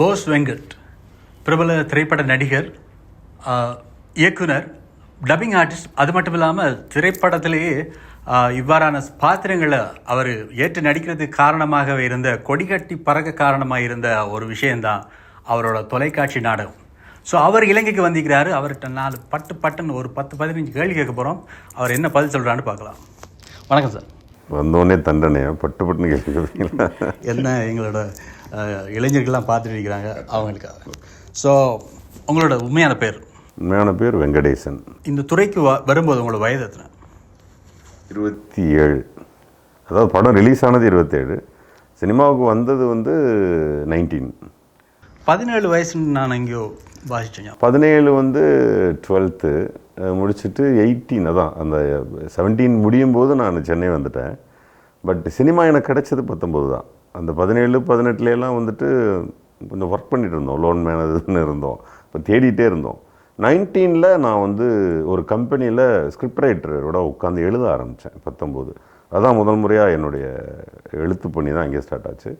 போஸ் வெங்கட் பிரபல திரைப்பட நடிகர் இயக்குனர் டப்பிங் ஆர்டிஸ்ட் அது மட்டும் இல்லாமல் திரைப்படத்திலேயே இவ்வாறான பாத்திரங்களை அவர் ஏற்று நடிக்கிறதுக்கு காரணமாகவே இருந்த கொடிகட்டி பறக்க காரணமாக இருந்த ஒரு விஷயந்தான் அவரோட தொலைக்காட்சி நாடகம். ஸோ அவர் இலங்கைக்கு வந்திருக்கிறாரு. அவர்கிட்ட நாலு பட்டு பட்டுன்னு ஒரு பத்து பதினஞ்சு கேள்வி கேட்க போகிறோம் அவர் என்ன பதில் சொல்கிறான்னு பார்க்கலாம். வணக்கம் சார். வந்தோடனே தண்டனையா? பட்டு பட்டுன்னு கேட்குறீங்களா என்ன எங்களோட இளைஞர்கள்லாம் பார்த்துட்டு இருக்கிறாங்க அவங்களுக்காக. ஸோ உங்களோட உண்மையான பேர்? உண்மையான பேர் வெங்கடேசன். இந்த துறைக்கு வ- வரும்போது உங்களோட வயது எத்தனை? இருபத்தி ஏழு அதாவது படம் ரிலீஸ் ஆனது இருபத்தேழு. சினிமாவுக்கு வந்தது வந்து நைன்டீன். பதினேழு வயசுன்னு நான் எங்கேயோ வாசிச்சேன் பதினேழு வந்து டுவெல்த்து முடிச்சுட்டு எயிட்டீன் அதான் அந்த செவன்டீன் முடியும் போது நான் சென்னை வந்துட்டேன். பட் சினிமா எனக்கு கிடைச்சது பத்தொம்போது தான். அந்த பதினேழு பதினெட்டுலாம் வந்துட்டு கொஞ்சம் ஒர்க் பண்ணிகிட்டு இருந்தோம். லோன் மேனேஜர்னு இருந்தோம். இப்போ தேடிட்டே இருந்தோம். நைன்டீனில் நான் வந்து ஒரு கம்பெனியில் ஸ்கிரிப்ட் ரைட்டரோட உட்காந்து எழுத ஆரம்பித்தேன் பத்தொம்போது அதான் முதல் முறையாக என்னுடைய எழுத்து பணி தான் இங்கே ஸ்டார்ட் ஆச்சு.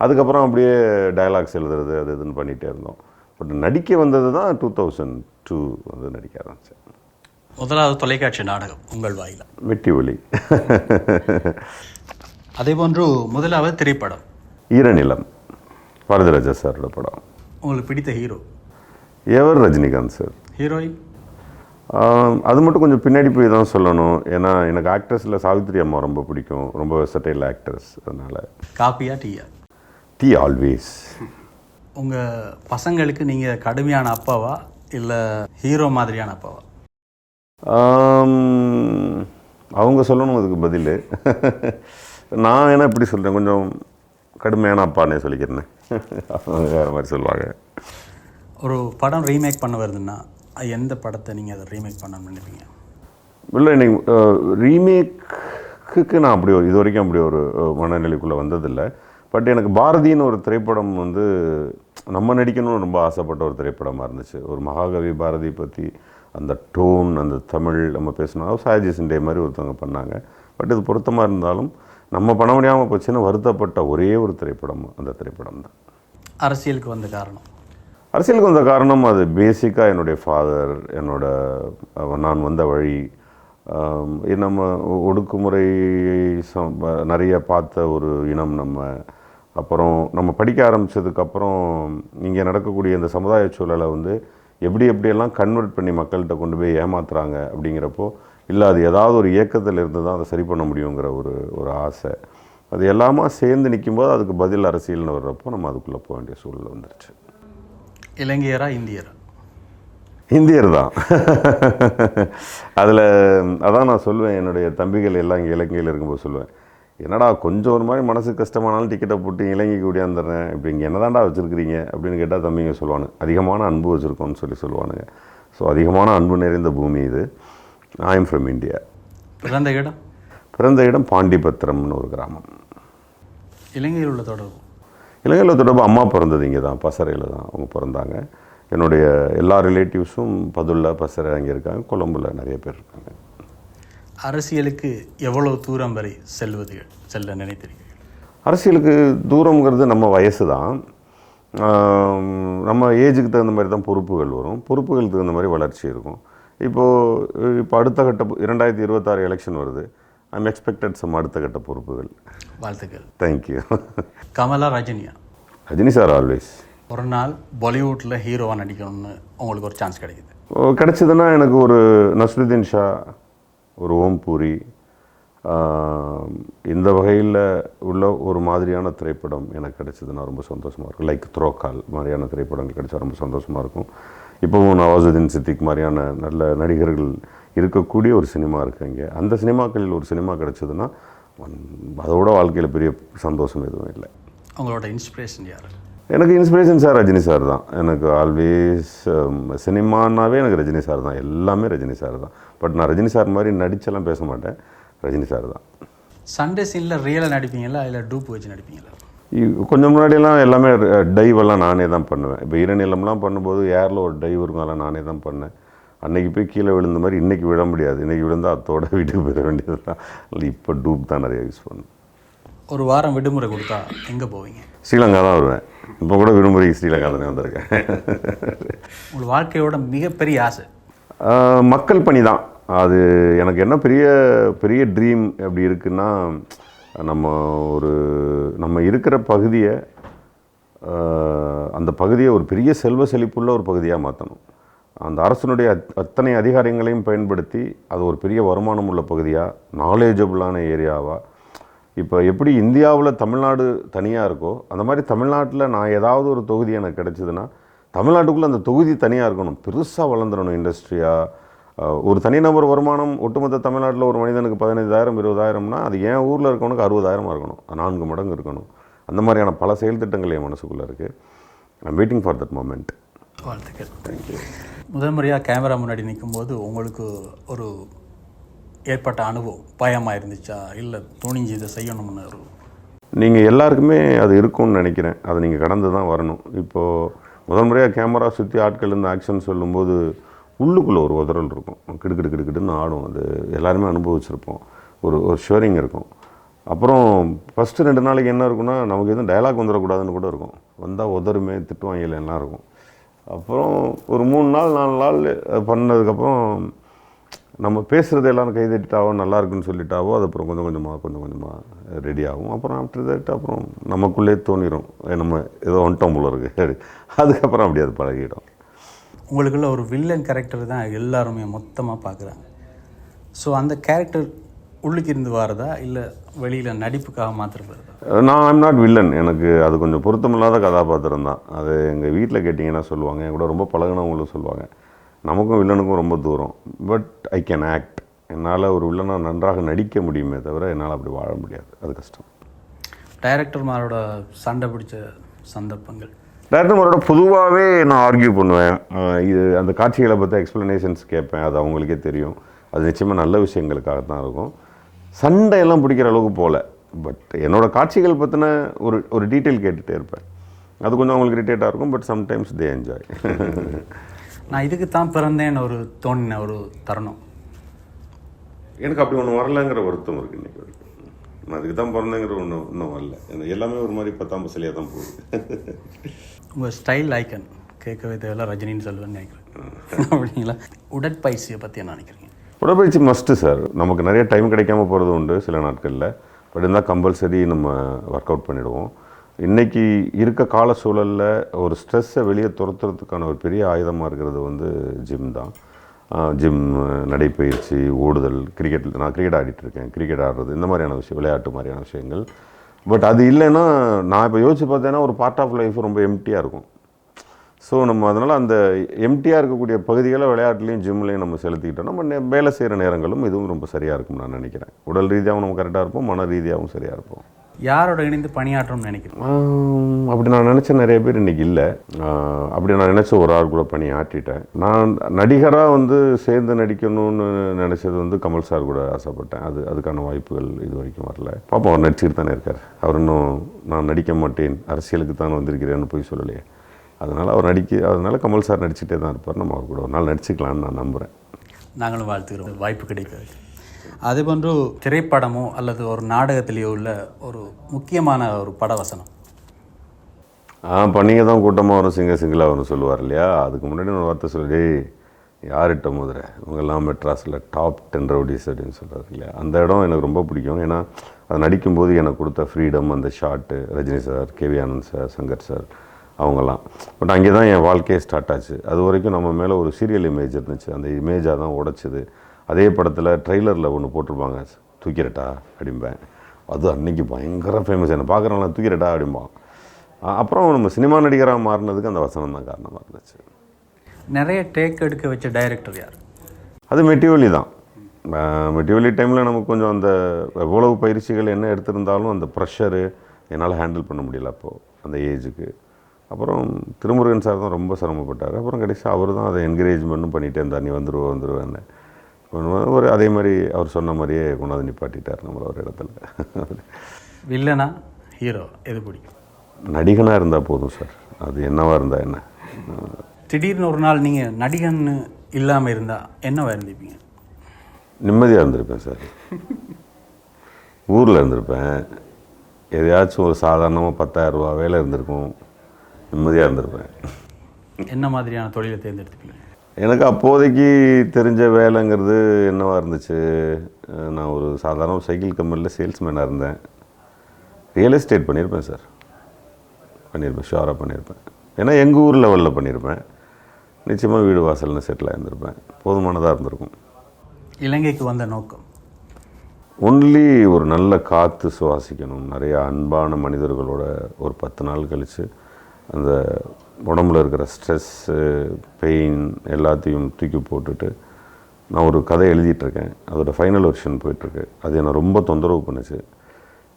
அதுக்கப்புறம் அப்படியே டயலாக்ஸ் எழுதுறது அது இதுன்னு பண்ணிகிட்டே இருந்தோம். பட் நடிக்க வந்தது தான் டூ தௌசண்ட் டூ வந்து நடிக்க ஆரம்பித்தேன் முதலாவது தொலைக்காட்சி நாடகம் உங்கள் வாயில. வெட்டி ஒலி அதே போன்று முதலாவது திரைப்படம். ஈரநிலம் பாரதிராஜா சாரோட படம். உங்களுக்கு பிடித்த hero? Ever Rajinikanth sir. Heroine? அது மட்டும் கொஞ்சம் பின்னாடி போய் தான் சொல்லணும். ஏன்னா எனக்கு ஆக்டர்ஸில் சாவித்ரி அம்மா ரொம்ப பிடிக்கும். ரொம்ப வெசட்டைல் ஆக்டர்ஸ் அதனால் காப்பியா டீயா? டி ஆல்வேஸ் உங்கள் பசங்களுக்கு நீங்கள் கடுமையான அப்பாவா? இல்லை ஹீரோ மாதிரியான அப்பாவா? அவங்க சொல்லணும் அதுக்கு பதில். நான் என்ன இப்படி சொல்கிறேன் கொஞ்சம் கடுமையான அப்பானே சொல்லிக்கிறேன். அவங்க வேறு மாதிரி சொல்லுவாங்க. ஒரு படம் ரீமேக் பண்ண வருதுன்னா எந்த படத்தை நீங்கள் அதை ரீமேக் பண்ணணும்னு நினைப்பீங்க? இல்லை எனக்கு ரீமேக்குக்கு நான் அப்படி ஒரு இது வரைக்கும் அப்படி ஒரு மனநிலைக்குள்ளே வந்ததில்லை. பட் எனக்கு பாரதின்னு ஒரு திரைப்படம் வந்து நம்ம நடிக்கணும்னு ரொம்ப ஆசைப்பட்ட ஒரு திரைப்படமாக இருந்துச்சு. ஒரு மகாகவி பாரதி பற்றி அந்த டோன் அந்த தமிழ் நம்ம பேசணும். சாயஜி சிண்டே மாதிரி ஒருத்தவங்க பண்ணாங்க. பட் இது பொருத்தமாக இருந்தாலும் நம்ம பண்ண முடியாமல் போச்சுன்னு வருத்தப்பட்ட ஒரே ஒரு திரைப்படம் அந்த திரைப்படம் தான். அரசியலுக்கு வந்த காரணம். அரசியலுக்கு வந்த காரணம் அது பேசிக்காக என்னுடைய ஃபாதர் என்னோட அவ- நான் வந்த வழி நம்ம ஒடுக்குமுறை நிறைய பார்த்த ஒரு இனம் நம்ம அப்புறம் நம்ம படிக்க ஆரம்பித்ததுக்கப்புறம் இங்கே நடக்கக்கூடிய இந்த சமுதாய சூழலை வந்து எப்படி எப்படியெல்லாம் கன்வெர்ட் பண்ணி மக்கள்கிட்ட கொண்டு போய் ஏமாத்துறாங்க அப்படிங்கிறப்போ இல்லை அது ஏதாவது ஒரு இயக்கத்தில் இருந்து தான் அதை சரி பண்ண முடியுங்கிற ஒரு ஒரு ஆசை. அது எல்லாமே சேர்ந்து நிற்கும்போது அதுக்கு பதில் அரசியல்னு வர்றப்போ நம்ம அதுக்குள்ளே போக வேண்டிய சூழல் வந்துருச்சு. இலங்கையரா இந்தியரா? இந்தியர் தான். அதில் அதான் நான் சொல்லுவேன் என்னுடைய தம்பிகள் எல்லாம் இங்கே இலங்கையில் இருக்கும்போது சொல்லுவேன் என்னடா கொஞ்சம் ஒரு மாதிரி மனசு கஷ்டமானாலும் டிக்கெட்டை போட்டு இலங்கைக்கு ஓடியாந்துடுறேன். இப்படி இங்கே என்னதான்டா வச்சுருக்கிறீங்க? அப்படின்னு கேட்டால் தம்பிங்க சொல்லுவானு அதிகமான அன்பு வச்சுருக்கோம்னு சொல்லி சொல்லுவானுங்க. ஸோ அதிகமான அன்பு நிறைந்த பூமி இது. ஐ எம் ஃப்ரம் இந்தியா பிறந்த இடம்? பிறந்த இடம் பாண்டிபத்திரம்னு ஒரு கிராமம். இலங்கையில் உள்ள தொடர்பு? இலங்கையில் தொடர்பு அம்மா பிறந்தது இங்கே தான். பசறையில் தான் அவங்க பிறந்தாங்க. என்னுடைய எல்லா ரிலேட்டிவ்ஸும் பதுல்ல பசறை அங்கே இருக்காங்க. கொழம்புல நிறைய பேர் இருக்காங்க. அரசியலுக்கு எவ்வளவு தூரம் வரை செல்வது செல்ல நினைத்திருக்கிறீர்கள்? அரசியலுக்கு தூரங்கிறது நம்ம வயசு தான் நம்ம ஏஜுக்கு தகுந்த மாதிரி தான் பொறுப்புகள் வரும். பொறுப்புகளுக்கு தகுந்த மாதிரி வளர்ச்சி இருக்கும். இப்போது இப்போ அடுத்த கட்ட இரண்டாயிரத்தி இருபத்தாறு எலெக்ஷன் வருது. ஐம் எக்ஸ்பெக்டட் சம் அடுத்த கட்ட பொறுப்புகள். வாழ்த்துக்கள். தேங்க்யூ கமலா ரஜினியா? ரஜினி சார் ஆல்வேஸ் ஒரு நாள் பாலிவுட்டில் ஹீரோவாக நடிக்கணும்னு உங்களுக்கு ஒரு சான்ஸ் கிடைக்குது. கிடச்சிதுன்னா எனக்கு ஒரு நஸ்ருதீன் ஷா ஒரு ஓம் பூரி இந்த வகையில் உள்ள ஒரு மாதிரியான திரைப்படம் எனக்கு கிடைச்சதுன்னா ரொம்ப சந்தோஷமாக இருக்கும். லைக் த்ரோக்கால் மாதிரியான திரைப்படங்கள் கிடைச்சா ரொம்ப சந்தோஷமாக இருக்கும். இப்போவும் நவாசுதீன் சித்திக் மாதிரியான நல்ல நடிகர்கள் இருக்கக்கூடிய ஒரு சினிமா இருக்குது இங்கே அந்த சினிமாக்களில் ஒரு சினிமா கிடைச்சதுன்னா அதோட வாழ்க்கையில் பெரிய சந்தோஷம் எதுவும் இல்லை. அவங்களோட இன்ஸ்பிரேஷன் யார்? எனக்கு இன்ஸ்பிரேஷன் சார் ரஜினி சார் தான். எனக்கு ஆல்வேஸ் சினிமானாவே எனக்கு ரஜினி சார் தான். எல்லாமே ரஜினி சார் தான். பட் நான் ரஜினி சார் மாதிரி நடிச்செல்லாம் பேச மாட்டேன். ரஜினி சார் தான். சண்டே சீனில் ரியலாக நடிப்பீங்களா? இல்லை டூப் வச்சு நடிப்பீங்களா? கொஞ்சம் முன்னாடியெல்லாம் எல்லாமே டைவ் எல்லாம் நானே தான் பண்ணுவேன். இப்போ ஈரநிலம்லாம் பண்ணும்போது ஏரில் ஒரு டைவ் இருக்கும். அதெல்லாம் நானே தான் பண்ணேன். அன்னைக்கு போய் கீழே விழுந்த மாதிரி இன்னைக்கு விழ முடியாது. இன்னைக்கு விழுந்தா அத்தோட வீட்டுக்கு போயிட வேண்டியது தான் இப்போ டூப் தான் நிறைய யூஸ் பண்ணேன் ஒரு வாரம் விடுமுறை கொடுத்தா எங்கே போவீங்க? ஸ்ரீலங்கா தான் வருவேன். இப்போ கூட விடுமுறைக்கு ஸ்ரீலங்கா தானே வந்திருக்கேன். உங்கள் வாழ்க்கையோட மிகப்பெரிய ஆசை? மக்கள் பணி தான். அது எனக்கு என்ன பெரிய பெரிய ட்ரீம் அப்படி இருக்குன்னா நம்ம ஒரு நம்ம இருக்கிற பகுதியை அந்த பகுதியை ஒரு பெரிய செல்வ செழிப்புள்ள ஒரு பகுதியாக மாற்றணும் அந்த அரசனுடைய அத்- அத்தனை அதிகாரங்களையும் பயன்படுத்தி அது ஒரு பெரிய வருமானம் உள்ள பகுதியாக நாலேஜபிளான ஏரியாவாக இப்போ எப்படி இந்தியாவில் தமிழ்நாடு தனியாக இருக்கோ அந்த மாதிரி தமிழ்நாட்டில் நான் ஏதாவது ஒரு தொகுதி எனக்கு கிடைச்சதுன்னா தமிழ்நாட்டுக்குள்ளே அந்த தொகுதி தனியாக இருக்கணும். பெருசாக வளர்ந்துடணும் இண்டஸ்ட்ரியாக ஒரு தனிநபர் வருமானம் ஒட்டுமொத்த தமிழ்நாட்டில் ஒரு மனிதனுக்கு பதினைந்தாயிரம் இருபதாயிரம்னா அது என் ஊரில் இருக்கவனுக்கு அறுபதாயிரமா இருக்கணும். நான்கு மடங்கு இருக்கணும். அந்த மாதிரியான பல செயல் திட்டங்கள் என் மனசுக்குள்ளே இருக்குது I'm waiting for that moment வாழ்த்துக்கள். முதல் முறையாக கேமரா முன்னாடி நிற்கும்போது உங்களுக்கு ஒரு ஏற்பட்ட அனுபவம் பயமாக இருந்துச்சா? இல்லை துணிஞ்சு இதை செய்யணும்னு நீங்கள் எல்லாருக்குமே அது இருக்கும்னு நினைக்கிறேன். அதை நீங்கள் கடந்து தான் வரணும். இப்போது முதல் முறையாக கேமரா சுற்றி ஆட்கள் இருந்து ஆக்ஷன் சொல்லும்போது உள்ளுக்குள்ளே ஒரு உதறல் இருக்கும். கிடுக்கிடு கிடுக்கிடுன்னு ஆடும். அது எல்லாருமே அனுபவிச்சிருப்போம். ஒரு ஒரு ஷுவரிங் இருக்கும். அப்புறம் ஃபஸ்ட்டு ரெண்டு நாளைக்கு என்ன இருக்குன்னா நமக்கு எதுவும் டயலாக் வந்துடக்கூடாதுன்னு கூட இருக்கும். வந்தால் உதறுமே திட்டுவாங்க எல்லாம் இருக்கும். அப்புறம் ஒரு மூணு நாள் நாலு நாள் பண்ணதுக்கப்புறம் நம்ம பேசுகிறது எல்லாரும் கை தட்டிட்டாவோ நல்லா இருக்குன்னு சொல்லிட்டாவோ அது அப்புறம் கொஞ்சம் கொஞ்சமாக கொஞ்சம் கொஞ்சமாக ரெடி ஆகும். அப்புறம் ஆஃப்டர் தட் அப்புறம் நமக்குள்ளே தோணிடும் நம்ம ஏதோ வந்துட்டோம் போல இருக்கு. அதுக்கப்புறம் அப்படி அது பழகிடும். உங்களுக்குள்ள ஒரு வில்லன் கேரக்டர் தான் எல்லாருமே மொத்தமாக பார்க்குறாங்க. ஸோ அந்த கேரக்டர் உள்ளுக்கு இருந்து வரதா? இல்லை வெளியில் நடிப்புக்காக மாத்திரம் வருதா? நான் ஐம் நாட் வில்லன் எனக்கு அது கொஞ்சம் பொருத்தமில்லாத கதாபாத்திரம் தான். அது எங்கள் வீட்டில் கேட்டிங்கன்னா சொல்லுவாங்க. என் கூட ரொம்ப பழகினவங்களும் சொல்லுவாங்க. நமக்கும் வில்லனுக்கும் ரொம்ப தூரம். பட் ஐ கேன் ஆக்ட் என்னால் ஒரு வில்லனாக நன்றாக நடிக்க முடியுமே தவிர என்னால் அப்படி வாழ முடியாது. அது கஷ்டம். டைரக்டர்மாரோட சண்டை பிடிச்ச சந்தர்ப்பங்கள். டேரக்டர்மாரோட பொதுவாகவே நான் ஆர்கியூ பண்ணுவேன். இது அந்த காட்சிகளை பற்றி எக்ஸ்ப்ளனேஷன்ஸ் கேட்பேன். அது அவங்களுக்கே தெரியும். அது நிச்சயமாக நல்ல விஷயங்களுக்காக தான் இருக்கும் சண்டையெல்லாம் பிடிக்கிற அளவுக்கு போகல பட் என்னோட காட்சிகள் பற்றின ஒரு ஒரு டீட்டெயில் கேட்டுகிட்டே இருப்பேன். அது கொஞ்சம் அவங்களுக்கு இரிட்டேட்டாக இருக்கும் பட் சம்டைம்ஸ் தே என்ஜாய் நான் இதுக்கு தான் பிறந்தேன்னு ஒரு தோணின ஒரு தருணம். எனக்கு அப்படி ஒன்று வரலங்கிற வருத்தம் இருக்குது இன்றைக்கி வரைக்கும். நான் அதுக்கு தான் பிறந்தேங்கிற ஒன்று இன்னும் வரல. எல்லாமே ஒரு மாதிரி பத்தாம் பசலியாக தான் போகுது. உங்கள் ஸ்டைல் ஐக்கன் கேட்கவே தேவையில்ல ரஜினின்னு சொல்லுவேன்னு நினைக்கிறேன். அப்படிங்களா? உடற்பயிற்சியை பற்றி என்ன நினைக்கிறீங்க? உடற்பயிற்சி மஸ்ட்டு சார் நமக்கு நிறைய டைம் கிடைக்காம போகிறது உண்டு சில நாட்களில். பட் இருந்தால் கம்பல்சரி நம்ம ஒர்க் அவுட் பண்ணிடுவோம். இன்றைக்கி இருக்க கால சூழலில் ஒரு ஸ்ட்ரெஸ்ஸை வெளியே துரத்துறதுக்கான ஒரு பெரிய ஆயுதமாக இருக்கிறது வந்து ஜிம் தான். ஜிம் நடைப்பயிற்சி ஓடுதல் கிரிக்கெட் நான் கிரிக்கெட் ஆடிட்டு இருக்கேன். கிரிக்கெட் ஆடுறது இந்த மாதிரியான விஷயம் விளையாட்டு மாதிரியான விஷயங்கள். பட் அது இல்லைன்னா நான் இப்போ யோசிச்சு பார்த்தேன்னா ஒரு பார்ட் ஆஃப் லைஃப் ரொம்ப எம்டியாக இருக்கும். ஸோ நம்ம அதனால் அந்த எம்டியாக இருக்கக்கூடிய பகுதிகளை விளையாட்டுலையும் ஜிம்லையும் நம்ம செலுத்திக்கிட்டோம் நம்ம வேலை செய்கிற நேரங்களும் இதுவும் ரொம்ப சரியாக இருக்கும் நான் நினைக்கிறேன். உடல் ரீதியாகவும் நம்ம கரெக்டாக இருப்போம் மன ரீதியாகவும் சரியாக இருப்போம். யாரோட இணைந்து பணியாற்றணும்னு நினைக்கிறேன் அப்படி நான் நினச்ச நிறைய பேர் இன்றைக்கி இல்லை. அப்படி நான் நினச்ச ஒரு ஆள் கூட பணி ஆட்டிட்டேன் நான் நடிகராக வந்து சேர்ந்து நடிக்கணும்னு நினச்சது வந்து கமல் சார் கூட ஆசைப்பட்டேன். அது அதுக்கான வாய்ப்புகள் இது வரைக்கும் வரல. பாப்பா அவர் நடிச்சுட்டு தானே இருக்கார். அவர் இன்னும் நான் நடிக்க மாட்டேன் அரசியலுக்கு தான் வந்திருக்கிறேன்னு போய் சொல்லலையே. அதனால் அவர் நடிக்க அதனால் கமல் சார் நடிச்சுட்டே தான் இருப்பார். நம்ம அவர் கூட ஒரு நாள் நடிச்சுக்கலாம்னு நான் நம்புகிறேன் நாங்களும் வாழ்த்துக்கிறோம். வாய்ப்பு கிடைக்கிறது அதே போன்று திரைப்படமோ அல்லது ஒரு நாடகத்திலேயோ உள்ள ஒரு முக்கியமான ஒரு படவசனம். ஆ பண்ணிங்க தான் கூட்டமாக வரும் சிங்க சிங்கிளாக வரும் சொல்லுவார் இல்லையா? அதுக்கு முன்னாடி ஒரு வார்த்தை சொல்லி யார்கிட்ட முதல்ல இவங்கெல்லாம் மெட்ராஸில் டாப் டென் ரவுடிஸ் அப்படின்னு சொல்கிறாரு இல்லையா? அந்த இடம் எனக்கு ரொம்ப பிடிக்கும். ஏன்னா அது நடிக்கும்போது எனக்கு கொடுத்த ஃப்ரீடம் அந்த shot Rajini sir K V Anand sir Shankar sir அவங்கெல்லாம். பட் அங்கே தான் என் வாழ்க்கையே ஸ்டார்ட் ஆச்சு. அது வரைக்கும் நம்ம மேலே ஒரு சீரியல் இமேஜ் இருந்துச்சு. அந்த இமேஜாக தான் உடைச்சது. அதே படத்தில் ட்ரெய்லரில் ஒன்று போட்டிருப்பாங்க. தூக்கிறட்டா அப்படிம்பேன் அது அன்னைக்கு பயங்கர ஃபேமஸ் என்ன பார்க்குறவங்கள தூக்கிறட்டா அப்படிம்பான். அப்புறம் நம்ம சினிமா நடிகராக மாறினதுக்கு அந்த வசனம் தான் காரணமாக இருந்துச்சு. நிறைய டேக் எடுக்க வச்ச டைரக்டர் யார்? அது மெட்டிவலி தான். மெட்டிவலி டைமில் நமக்கு கொஞ்சம் அந்த எவ்வளவு பயிற்சிகள் என்ன எடுத்திருந்தாலும் அந்த ப்ரெஷரு என்னால் ஹேண்டில் பண்ண முடியல அப்போது அந்த ஏஜுக்கு அப்புறம் திருமுருகன் சார் தான் ரொம்ப சிரமப்பட்டார். அப்புறம் கடைசி அவர் தான் அதை என்கரேஜ்மெண்ட்டும் பண்ணிகிட்டே இருந்தார். நீ வந்துருவ வந்துருவேன்னு. கொண்டு ஒரு அதே மாதிரி அவர் சொன்ன மாதிரியே கொண்டாந்து நிப்பாட்டிட்டார் நம்மள ஒரு இடத்துல. வில்லனா ஹீரோ எது பிடிக்கும்? நடிகனாக இருந்தால் போதும் சார். அது என்னவா இருந்தால் என்ன? திடீர்னு ஒரு நாள் நீங்கள் நடிகன்னு இல்லாமல் இருந்தால் என்னவா இருந்திருப்பீங்க? நிம்மதியாக இருந்திருப்பேன் சார். ஊரில் இருந்திருப்பேன். எதையாச்சும் ஒரு சாதாரணமாக பத்தாயிரம் ரூபா வேலை இருந்திருக்கும். நிம்மதியாக இருந்திருப்பேன். என்ன மாதிரியான தொழிலை தேர்ந்தெடுத்துப்பீங்க? எனக்கு அப்போதைக்கு தெரிஞ்ச வேலைங்கிறது என்னவா இருந்துச்சு? நான் ஒரு சாதாரண சைக்கிள் கம்பெனியில் சேல்ஸ்மேனாக இருந்தேன். ரியல் எஸ்டேட் பண்ணியிருப்பேன் சார். பண்ணியிருப்பேன் ஷுவராக பண்ணியிருப்பேன். ஏன்னா எங்கள் ஊர் லெவலில் பண்ணியிருப்பேன். நிச்சயமாக வீடு வாசல்னு செட்டில் ஆயிருந்திருப்பேன். போதுமானதாக இருந்திருக்கும். இலங்கைக்கு வந்த நோக்கம்? ஒன்லி ஒரு நல்ல காற்று சுவாசிக்கணும். நிறைய அன்பான மனிதர்களோட ஒரு பத்து நாள் கழித்து அந்த உடம்புல இருக்கிற ஸ்ட்ரெஸ்ஸு பெயின் எல்லாத்தையும் தூக்கி போட்டுட்டு நான் ஒரு கதை எழுதிட்டு இருக்கேன் அதோட ஃபைனல் வெர்ஷன் போயிட்டுருக்கு. அது என்னை ரொம்ப தொந்தரவு பண்ணுச்சு.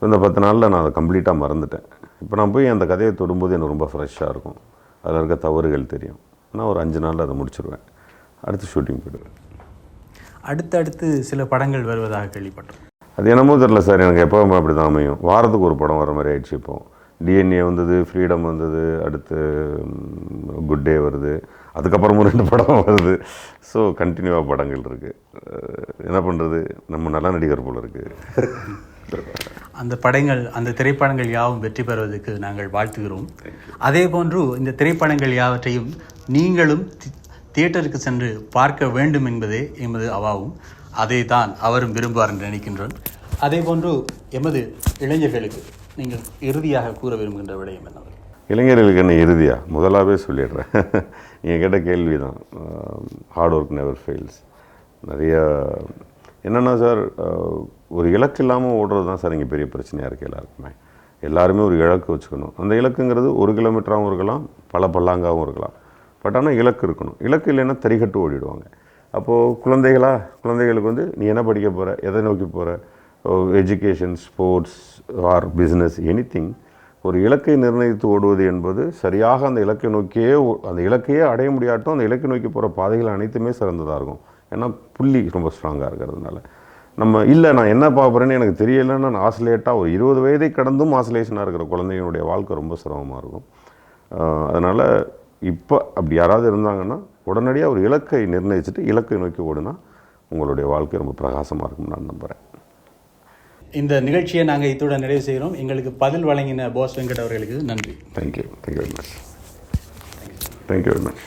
இந்த பத்து நாளில் நான் அதை கம்ப்ளீட்டாக மறந்துட்டேன். இப்போ நான் போய் அந்த கதையை தொடும்போது எனக்கு ரொம்ப ஃப்ரெஷ்ஷாக இருக்கும். அதில் இருக்க தவறுகள் தெரியும். நான் ஒரு அஞ்சு நாளில் அதை முடிச்சிருவேன். அடுத்து ஷூட்டிங் போயிடுவேன். அடுத்தடுத்து சில படங்கள் வருவதாக கேள்விப்பட்டோம். அது என்னமோ தெரில சார். எனக்கு எப்போவுமே அப்படி தான் அமையும். வாரத்துக்கு ஒரு படம் வர மாதிரி ஆயிடுச்சு இப்போ. டிஎன்ஏ வந்தது ஃப்ரீடம் வந்தது அடுத்து குட் டே வருது. அதுக்கப்புறமும் ரெண்டு படம் வருது. ஸோ கண்டினியூவாக படங்கள் இருக்குது என்ன பண்ணுறது நம்ம நல்ல நடிகர் போல் இருக்குது அந்த படங்கள் அந்த திரைப்படங்கள் யாவும் வெற்றி பெறுவதற்கு நாங்கள் வாழ்த்துகிறோம். அதே போன்று இந்த திரைப்படங்கள் யாவற்றையும் நீங்களும் தி- தியேட்டருக்கு சென்று பார்க்க வேண்டும் என்பதே எமது அவாவும். அதை தான் அவரும் விரும்புவார் என்று நினைக்கின்றோம். அதே போன்று எமது இளைஞர்களுக்கு நீங்கள் இறுதியாக கூற விரும்புகின்ற விடயம் என்ன இளைஞர்களுக்கு என்ன இறுதியாக முதலாகவே சொல்லிடுறேன். நீங்கள் கேட்ட கேள்வி தான் ஹார்ட் ஒர்க் நெவர் ஃபெயில்ஸ் நிறைய என்னென்னா சார் ஒரு இலக்கு இல்லாமல் ஓடுறது தான் சார் இங்கே பெரிய பிரச்சனையாக இருக்குது எல்லாருக்குமே. எல்லாருமே ஒரு இலக்கு வச்சுக்கணும். அந்த இலக்குங்கிறது ஒரு கிலோமீட்டராகவும் இருக்கலாம் பல பல்லாங்காகவும் இருக்கலாம். பட் ஆனால் இலக்கு இருக்கணும். இலக்கு இல்லைன்னா தறிகட்டு ஓடிடுவாங்க. அப்போது குழந்தைகளா குழந்தைகளுக்கு வந்து நீ என்ன படிக்க போகிற எதை நோக்கி போகிற education sports or business anything ஒரு இலக்கை நிர்ணயித்து ஓடுவது என்பது சரியாக அந்த இலக்கை நோக்கியே ஓ- அந்த இலக்கையே அடைய முடியாட்டும் அந்த இலக்கை நோக்கி போகிற பாதைகள் அனைத்துமே சிறந்ததாக இருக்கும். ஏன்னா புள்ளி ரொம்ப ஸ்ட்ராங்காக இருக்கிறதுனால. நம்ம இல்லை நான் என்ன பார்க்குறேன்னு எனக்கு தெரியலைன்னா நான் ஆசிலேட்டாக ஒரு இருபது வயதை கடந்தும் ஆசிலேஷனாக இருக்கிற குழந்தைங்களுடைய வாழ்க்கை ரொம்ப சிரமமாக இருக்கும். அதனால் இப்போ அப்படி யாராவது இருந்தாங்கன்னா உடனடியாக ஒரு இலக்கை நிர்ணயிச்சுட்டு இலக்கை நோக்கி ஓடுனா உங்களுடைய வாழ்க்கை ரொம்ப பிரகாசமாக இருக்கும்னு நான் நம்புகிறேன் இந்த நிகழ்ச்சியை நாங்கள் இத்துடன் நிறைவு செய்கிறோம். எங்களுக்கு பதில் வழங்கின போஸ் வெங்கட் அவர்களுக்கு நன்றி. Thank you thank you very much thank you very much